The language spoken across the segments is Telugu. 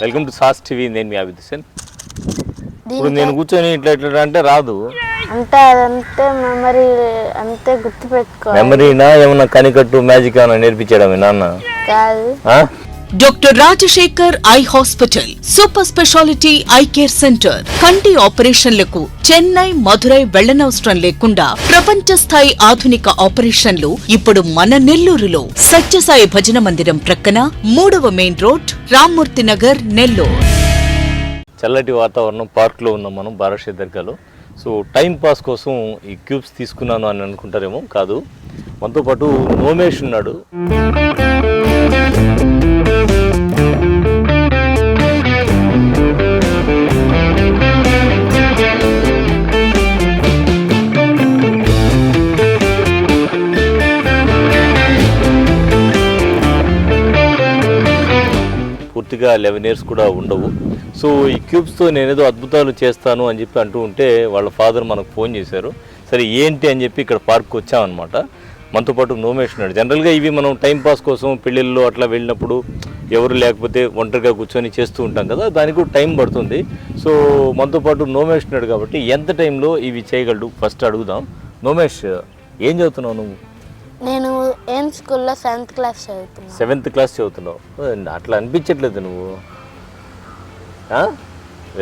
వెల్కమ్ టు సాస్ టీవీ నేను మీ అభిదిషన్ ఇప్పుడు నేను కూర్చొని ఇట్లా ఇట్లా అంటే రాదు. అంటే అదంతే మెమరీ అంతే గుర్తుపెట్టుకో మెమరీనా ఏమన్నా కనికట్టు మ్యాజిక్ ఏమన్నా నేర్పించాడా మీ నాన్న? కాదు? Doctor Rajasekhar eye hospital super speciality eye care centre కంటి ఆపరేషన్లకు చెన్నై మధురై వెళ్ళనవసరం లేకుండా ప్రపంచ స్థాయి ఆధునిక ఆపరేషన్లు ఇప్పుడు మన నెల్లూరులో సత్యసాయి భజన మందిరం ప్రక్కన మూడవ మెయిన్ రోడ్ రామ్మూర్తి నగర్ నెల్లూరు చల్లటి వాతావరణం పార్క్లో ఉన్నాం మనం బారాషే దర్గాలో సో టైం పాస్ కోసం ఈ క్యూబ్స్ తీసుకున్నాను అని అనుకుంటారేమో కాదు. మనతో పాటు నోమేష్ ఉన్నాడు. లెవెన్ ఇయర్స్ కూడా ఉండవు. సో ఈ క్యూబ్స్తో నేనేదో అద్భుతాలు చేస్తాను అని చెప్పి అంటూ ఉంటే వాళ్ళ ఫాదర్ మనకు ఫోన్ చేశారు. సరే ఏంటి అని చెప్పి ఇక్కడ పార్క్ వచ్చామన్నమాట. మనతో పాటు నోమేష్ ఉన్నాడు. జనరల్గా ఇవి మనం టైం పాస్ కోసం పెళ్ళిళ్ళు అట్లా వెళ్ళినప్పుడు ఎవరు లేకపోతే ఒంటరిగా కూర్చొని చేస్తూ ఉంటాం కదా దానికి కూడా టైం పడుతుంది. సో మనతో పాటు నోమేష్ ఉన్నాడు కాబట్టి ఎంత టైంలో ఇవి చేయగలడు ఫస్ట్ అడుగుదాం. నోమేష్ ఏం చదువుతున్నావు నువ్వు? నేను ఏం స్కూల్లో సెవెంత్ క్లాస్ చదువుతున్నా సెవెంత్ క్లాస్ చదువుతున్నావు. అట్లా అనిపించట్లేదు నువ్వు.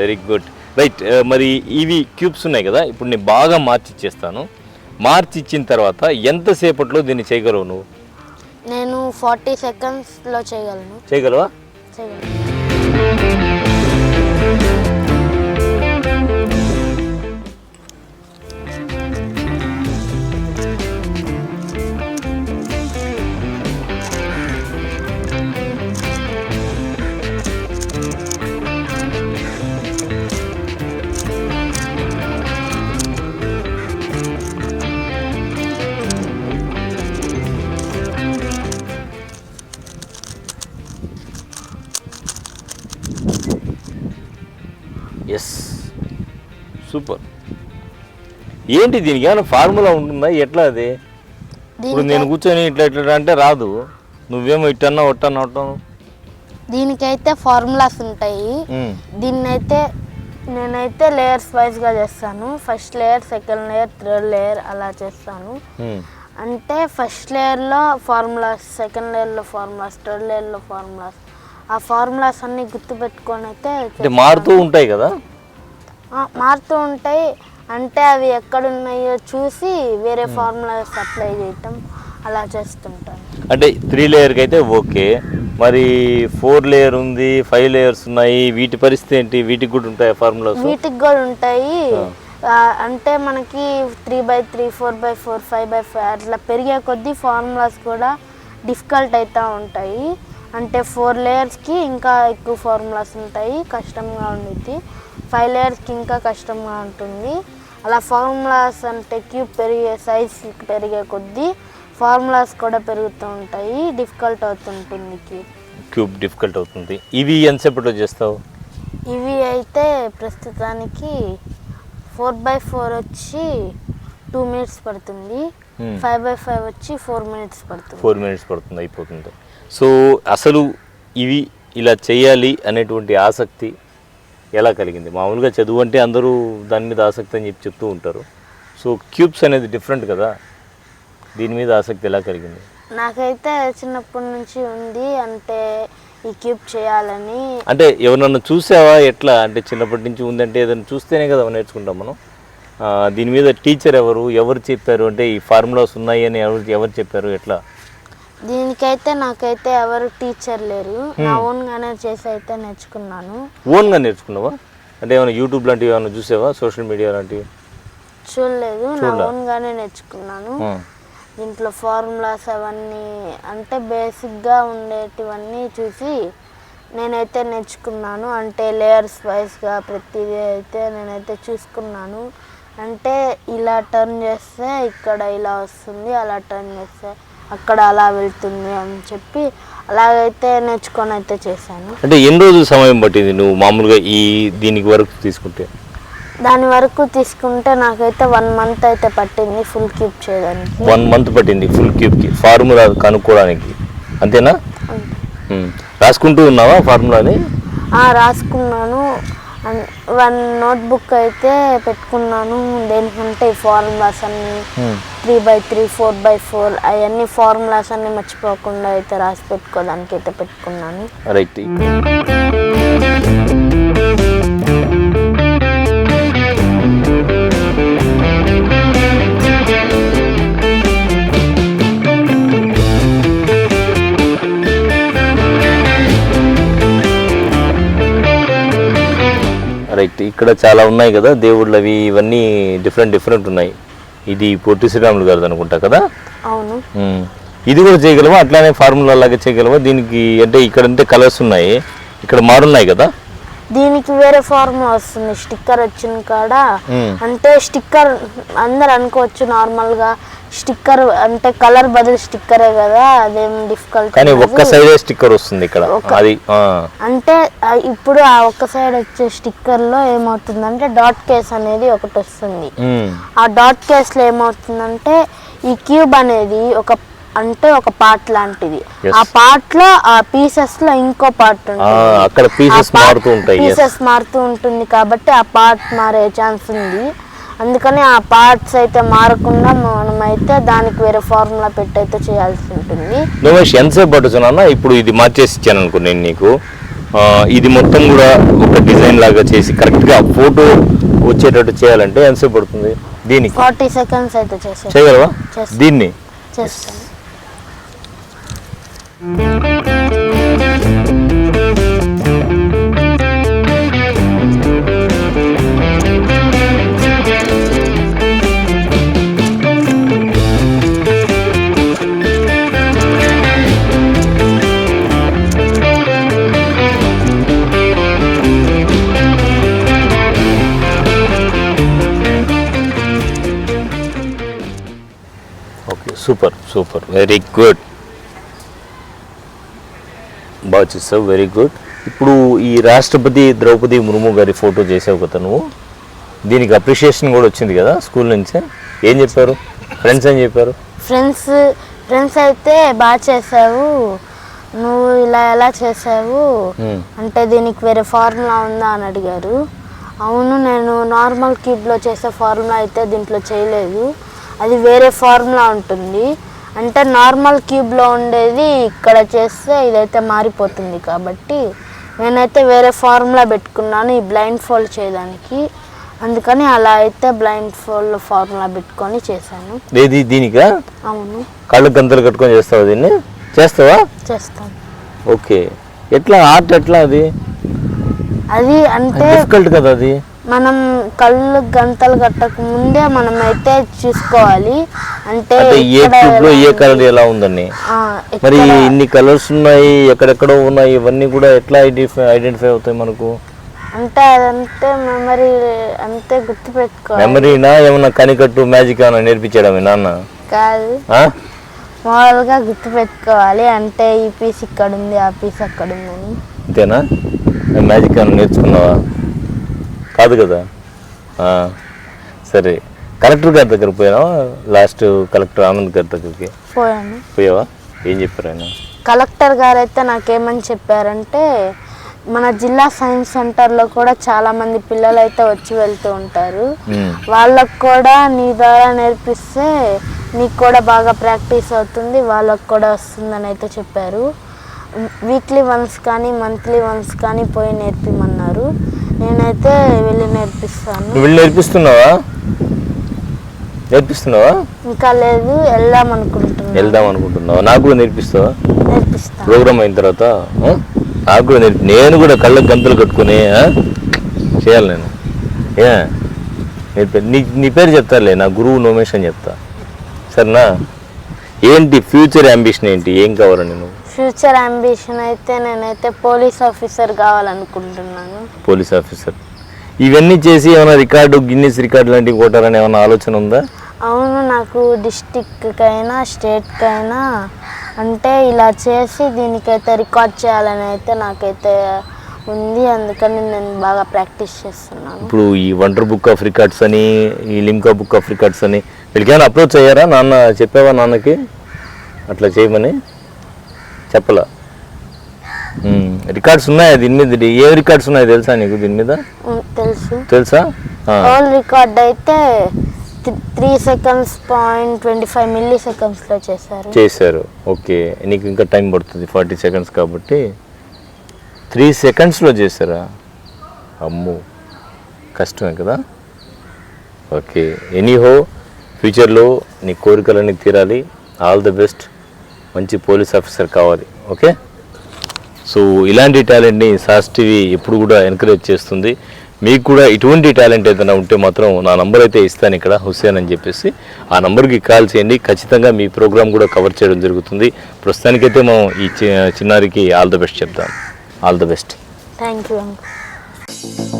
వెరీ గుడ్ రైట్ మరి ఇవి క్యూబ్స్ ఉన్నాయి కదా ఇప్పుడు నేను బాగా మార్చి ఇచ్చేస్తాను. మార్చి ఇచ్చిన తర్వాత ఎంతసేపట్లో దీన్ని చేయగలవు నువ్వు? నేను ఫార్టీ సెకండ్స్లో చేయగలను. చేయగలవా? చేయగలను. ఏంటి దీనికి ఏమైనా ఫార్ములా ఉంటుందా? ఎట్లా అది? ఇప్పుడు నేను కూర్చొని ఇట్లా ఇట్లా అంటే రాదు. నువ్వేమో ఇట్టన్నా ఒట్టన్నా ఒట్టాను దీనికైతే ఫార్ములాస్ ఉంటాయి. దీన్నైతే నేనైతే లేయర్స్ వైజ్గా చేస్తాను. First layer second layer third layer అలా చేస్తాను. అంటే ఫస్ట్ లేయర్లో ఫార్ములాస్ సెకండ్ లేయర్లో ఫార్ములాస్ థర్డ్ లేయర్లో ఫార్ములాస్. ఆ ఫార్ములాస్ అన్నీ గుర్తుపెట్టుకొని అయితే మారుతూ ఉంటాయి కదా? మారుతూ ఉంటాయి. అంటే అవి ఎక్కడున్నాయో చూసి వేరే ఫార్ములాస్ అప్లై చేయటం అలా చేస్తుంటాను. అంటే త్రీ లేయర్కి అయితే ఓకే. మరి ఫోర్ లేయర్ ఉంది ఫైవ్ లేయర్స్ ఉన్నాయి వీటి పరిస్థితి ఏంటి? వీటికి కూడా ఉంటాయి ఫార్ములాస్? వీటికి కూడా ఉంటాయి. అంటే మనకి three by three four by four five by five అట్లా పెరిగే కొద్దీ ఫార్ములాస్ కూడా డిఫికల్ట్ అవుతూ ఉంటాయి. అంటే ఫోర్ లేయర్స్కి ఇంకా ఎక్కువ ఫార్ములాస్ ఉంటాయి కష్టంగా ఉండిద్ది ఫైవ్ లేయర్స్కి ఇంకా కష్టంగా ఉంటుంది. అలా ఫార్ములాస్ అంటే క్యూబ్ పెరిగే సైజ్ పెరిగే కొద్దీ ఫార్ములాస్ కూడా పెరుగుతూ ఉంటాయి. డిఫికల్ట్ అవుతుంటుంది క్యూబ్. క్యూబ్ డిఫికల్ట్ అవుతుంది. ఇవి ఎంతసేపట్లో చేస్తావు? ఇవి అయితే ప్రస్తుతానికి ఫోర్ బై ఫోర్ వచ్చి టూ మినిట్స్ పడుతుంది. ఫైవ్ బై ఫైవ్ వచ్చి ఫోర్ మినిట్స్ పడుతుంది. ఫోర్ మినిట్స్ పడుతుంది అయిపోతుంది. సో అసలు ఇవి ఇలా చేయాలి అనేటువంటి ఆసక్తి ఎలా కలిగింది? మామూలుగా చదువు అంటే అందరూ దాని మీద ఆసక్తి అని చెప్పి చెప్తూ ఉంటారు. సో క్యూబ్స్ అనేది డిఫరెంట్ కదా? దీని మీద ఆసక్తి ఎలా కలిగింది? నాకైతే చిన్నప్పటి నుంచి ఉంది. అంటే ఈ క్యూబ్ చేయాలని అంటే ఎవరన్నా చూసావా? ఎట్లా? అంటే చిన్నప్పటి నుంచి ఉందంటే ఏదైనా చూస్తేనే కదా నేర్చుకుంటాం మనం. దీని మీద టీచర్ ఎవరు? ఎవరు చెప్పారు? అంటే ఈ ఫార్ములాస్ ఉన్నాయి అని ఎవరు ఎవరు చెప్పారు? ఎట్లా? దీనికైతే నాకైతే ఎవరు టీచర్ లేరు. నా ఓన్గానే చేసి అయితే నేర్చుకున్నాను. ఓన్గా నేర్చుకున్నావా? అంటే ఏమైనా యూట్యూబ్ లాంటివి ఏమైనా చూసావా? సోషల్ మీడియా లాంటివి? చూడలేదు. నా చూడలా? ఓన్గానే నేర్చుకున్నాను. ఆ. దీంట్లో ఫార్ములాస్ అవన్నీ అంటే బేసిక్గా ఉండేటివన్నీ చూసి నేనైతే నేర్చుకున్నాను. అంటే లేయర్స్ వైజ్గా ప్రతిదీ అయితే నేనైతే చూసుకున్నాను. అంటే ఇలా టర్న్ చేస్తే ఇక్కడ ఇలా వస్తుంది అలా టర్న్ చేస్తే అక్కడ అలా వెళ్తుంది అని చెప్పి అలాగైతే నేర్చుకొని అయితే చేశాను. అంటే ఎన్ని రోజులు సమయం పట్టింది నువ్వు మామూలుగా ఈ దీనికి వరకు తీసుకుంటే? దాని వరకు తీసుకుంటే నాకైతే వన్ మంత్ అయితే పట్టింది ఫుల్ కీప్ చేయడానికి. వన్ మంత్ పట్టింది ఫుల్ క్యూబ్కి ఫార్ములా కనుక్కోవడానికి. అంతేనా. రాసుకుంటూ ఉన్నావా ఫార్ములాని? ఆ, రాసుకున్నాను. వన్ నోట్బుక్ అయితే పెట్టుకున్నాను. దేనికంటే ఈ ఫార్ములాస్ అన్ని. Three by three four by four అవన్నీ ఫార్ములాస్ అన్ని మర్చిపోకుండా అయితే రాసి పెట్టుకోవడానికి అయితే పెట్టుకున్నాను. రైట్. రైట్. ఇక్కడ చాలా ఉన్నాయి కదా దేవుళ్ళు అవి ఇవన్నీ డిఫరెంట్ డిఫరెంట్ ఉన్నాయి. ఇది పొట్టి శ్రీరాములు గారిది అనుకుంటా కదా? అవును. ఇది కూడా చేయగలవా? అట్లానే ఫార్ములా లాగా చేయగలవా? దీనికి అంటే ఇక్కడ అంటే కలర్స్ ఉన్నాయి. ఇక్కడ మారున్నాయి కదా? దీనికి వేరే ఫార్ములా వస్తుంది. స్టిక్కర్ వచ్చిన కాడ. అంటే స్టిక్కర్ అందరు అనుకోవచ్చు నార్మల్గా. స్టిక్కర్ అంటే కలర్ బదులు స్టిక్కరే కదా? అదేం డిఫికల్ట్ కానీ ఒక్క సైడే స్టిక్కర్ వస్తుంది ఇక్కడ. అది. అంటే ఇప్పుడు ఆ ఒక్క సైడ్ వచ్చే స్టిక్కర్లో ఏమవుతుందంటే డాట్ కేస్ అనేది ఒకటి వస్తుంది. ఆ డాట్ కేస్లో ఏమవుతుందంటే ఈ క్యూబ్ అనేది ఒక అంటే ఒక పార్ట్ లాంటిది. ఆ పార్ట్లో ఆ పీసెస్లో ఇంకో పార్ట్ ఆ, అక్కడ పీసెస్ మారుతూ ఉంటాయి. పీసెస్ మారుతూ ఉంటుంది కాబట్టి ఆ పార్ట్ మారే ఛాన్స్ ఉంది. అందుకని ఆ పార్ట్స్ అయితే మారకుండా మనం అయితే దానికి వేరే ఫార్ములా పెట్టి అయితే చేయాల్సి ఉంటుంది. ఎంతసేపు పట్టుతున్నా అన్న? ఇప్పుడు ఇది మార్చేసి ఇచ్చాను అనుకో నేను నీకు. ఇది మొత్తం కూడా ఒక డిజైన్ లాగా చేసి కరెక్ట్గా ఫోటో వచ్చేటట్టు చేయాలంటే ఎంతసేపు పడుతుంది? దీనికి? ఫార్టీ సెకండ్స్ అయితే చేసే చేయగలవా. దీన్ని? చేస్తాను. Okay super super very good బాగా చేస్తావు వెరీ గుడ్ ఇప్పుడు ఈ రాష్ట్రపతి ద్రౌపది ముర్ము గారి ఫోటో చేసావు కదా నువ్వు? దీనికి అప్రిషియేషన్ కూడా వచ్చింది కదా స్కూల్ నుంచి? ఏం చెప్పారు? ఫ్రెండ్స్ ఏం చెప్పారు? ఫ్రెండ్స్ ఫ్రెండ్స్ అయితే బాగా చేసావు నువ్వు ఇలా ఎలా చేసావు Hmm. అంటే దీనికి వేరే ఫార్ములా ఉందా అని అడిగారు. అవును నేను నార్మల్ క్యూబ్లో చేసే ఫార్ములా అయితే దీంట్లో చేయలేదు. అది వేరే ఫార్ములా ఉంటుంది. అంటే నార్మల్ క్యూబ్లో ఉండేది ఇక్కడ చేస్తే ఇదైతే మారిపోతుంది కాబట్టి నేనైతే వేరే ఫార్ములా పెట్టుకున్నాను ఈ బ్లైండ్ ఫోల్డ్ చేయడానికి. అందుకని అలా అయితే బ్లైండ్ ఫోల్డ్ ఫార్ములా పెట్టుకొని చేశాను. ఏది దీనికా? అవును. కళ్ళు గంతలు కట్టుకొని చేస్తావా దీన్ని? చేస్తావా? చేస్తాను. ఓకే. ఎట్లా? ఆర్ట్ ఎట్లా అది? అది అంటే డిఫికల్ట్ కదా అది. మనం కళ్ళు గంతలు కట్టక ముందే మనం అయితే చూసుకోవాలి. అంటే ఏ ఏ కలర్ ఎలా ఉందని ఆ, మరి ఇన్ని కలర్స్ ఉన్నాయి ఎక్కడెక్కడో ఉన్నాయి ఇవన్నీ కూడా ఎట్లా ఐడెంటిఫై ఐడెంటిఫై అవుతాయి మనకు? అంటే అదంటే మెమరీ అంతే గుర్తు పెట్టుకోవాలి మెమరీనా ఏమన్నా కనికట్టు మ్యాజిక్ ఏమన్నా నేర్పించాడా నాన్న? కాదు? మామూలుగా గుర్తు పెట్టుకోవాలి అంటే ఈ పీస్ ఇక్కడ ఉంది ఆ పీస్ అక్కడ ఉందని అంతేనా మ్యాజిక్ ఏమన్నా నేర్చుకున్నావా? కాదు కదా. సరే. కలెక్టర్ గారి దగ్గర పోయినావా? లాస్ట్ కలెక్టర్ ఆనంద్ గారి దగ్గరికి? పోయాను. పోయావా? ఏం చెప్పారు ఆయన? కలెక్టర్ గారు అయితే నాకేమని చెప్పారంటే మన జిల్లా సైన్స్ సెంటర్లో కూడా చాలా మంది పిల్లలు అయితే వచ్చి వెళ్తూ ఉంటారు. వాళ్ళకు కూడా నీ ద్వారా నేర్పిస్తే నీకు కూడా బాగా ప్రాక్టీస్ అవుతుంది వాళ్ళకు కూడా వస్తుందని అయితే చెప్పారు. వీక్లీ వన్స్ కానీ మంత్లీ వన్స్ కానీ పోయి నేర్పిమన్నారు. నేనైతే వెళ్ళి నేర్పిస్తాను. నువ్వు వెళ్ళి నేర్పిస్తున్నావా? నేర్పిస్తున్నావా? ఇంకా లేదు వెళ్దాం అనుకుంటున్నాను వెళ్దాం అనుకుంటున్నావా? నాకు కూడా నేర్పిస్తావా? నేర్పిస్తాను ప్రోగ్రామ్ అయిన తర్వాత? నాకు కూడా నేర్పి నేను కూడా కళ్ళకి గంతులు కట్టుకుని? చేయాలి నేను. ఏ? నీ నీ పేరు చెప్తారులే నా గురువు నోమేష్ అని చెప్తా. సరేనా? ఏంటి ఫ్యూచర్ అంబిషన్ ఏంటి? ఏం కావాలని నువ్వు ఫ్యూచర్ అంబిషన్ అయితే నేనైతే పోలీస్ ఆఫీసర్ కావాలనుకుంటున్నాను. Police officer. ఇవన్నీ చేసి ఏమైనా రికార్డు గిన్నెస్ రికార్డు లాంటివి కొట్టాలని ఏమైనా ఆలోచన ఉందా? అవును నాకు డిస్టిక్కైనా స్టేట్కైనా అంటే ఇలా చేసి దీనికైతే రికార్డ్ చేయాలని అయితే నాకైతే ఉంది అందుకని నేను బాగా ప్రాక్టీస్ చేస్తున్నాను. ఇప్పుడు ఈ వండర్ బుక్ ఆఫ్ రికార్డ్స్ అని ఈ లిమ్కా బుక్ ఆఫ్ రికార్డ్స్ అని వీళ్ళకి ఏమైనా అప్రోచ్ అయ్యారా? నాన్న చెప్పావా నాన్నకి? అట్లా చేయమని? చెప్పలా? రికార్డ్స్ ఉన్నాయా దీని మీద? ఏ రికార్డ్స్ ఉన్నాయో తెలుసా నీకు దీని మీద? తెలుసు. తెలుసా. ఆల్ రికార్డ్ అయితే three seconds point twenty five milli సెకండ్స్లో చేశారు. చేశారు. ఓకే. నీకు ఇంకా టైం పడుతుంది ఫార్టీ సెకండ్స్ కాబట్టి. త్రీ సెకండ్స్లో చేశారా? అమ్ము కష్టమే కదా? ఓకే ఎనీహో ఫ్యూచర్లో నీ కోరికలన్నీ తీరాలి. All the best. మంచి పోలీస్ ఆఫీసర్ కావాలి ఓకే? సో ఇలాంటి టాలెంట్ని సాస్ టీవీ ఎప్పుడు కూడా ఎంకరేజ్ చేస్తుంది. మీకు కూడా ఇటువంటి టాలెంట్ ఏదైనా ఉంటే మాత్రం నా నంబర్ అయితే ఇస్తాను ఇక్కడ హుస్సేన్ అని చెప్పేసి. ఆ నంబర్కి కాల్ చేయండి. ఖచ్చితంగా మీ ప్రోగ్రామ్ కూడా కవర్ చేయడం జరుగుతుంది. ప్రస్తుతానికైతే మనం ఈ చి- చిన్నారికి ఆల్ ద బెస్ట్ చెప్తాం all the best thank you uncle